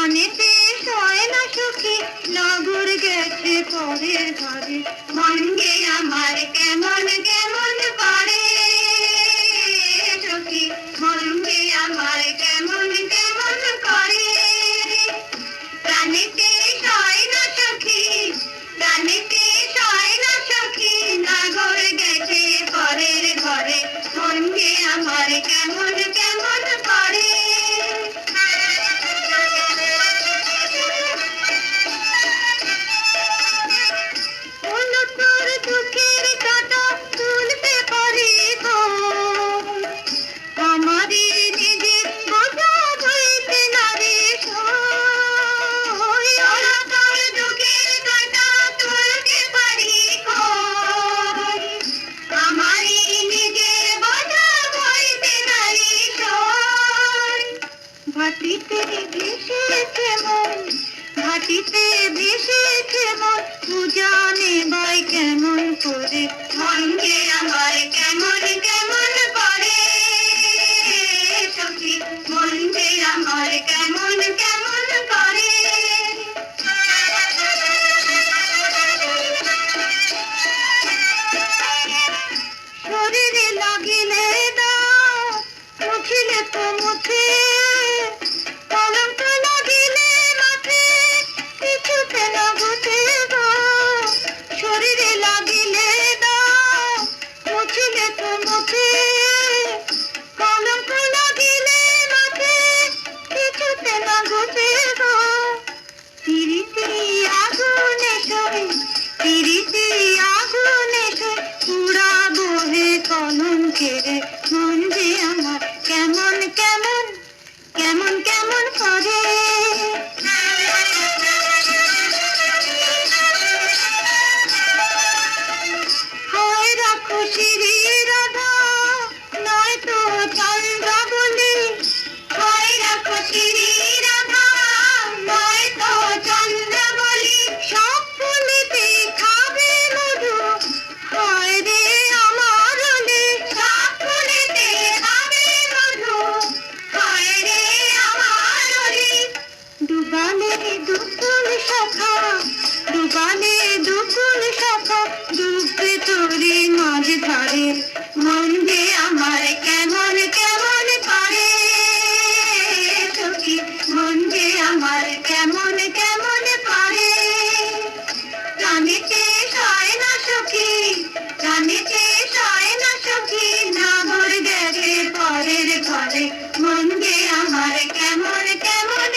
মনেতে হয় না চোখে নগর গেছে পরের ঘরে। মন গে আমার কেমন কেমন উজানে বাই কেমন? করে? মন যে আমার কেমন কেমন করে? সখী মন যে আমার কেমন কেমন করে? শরীরে লাগিলে দাও মুখিলে তো মুখে ನಗುತ್ತೆ ডুবালে দুকুল শাখা ডুবালে দুকুল শাখা ডুববে তোরে মাঝ ধারে। মন যে আমার কেমন কেমন করে সখী মন যে আমার কেমন কেমন করে জানিতে হয় না সখী, জানিতে হয় না সখী না ভর গেছে পরের ঘরে। মন যে আমার কেমন কেমন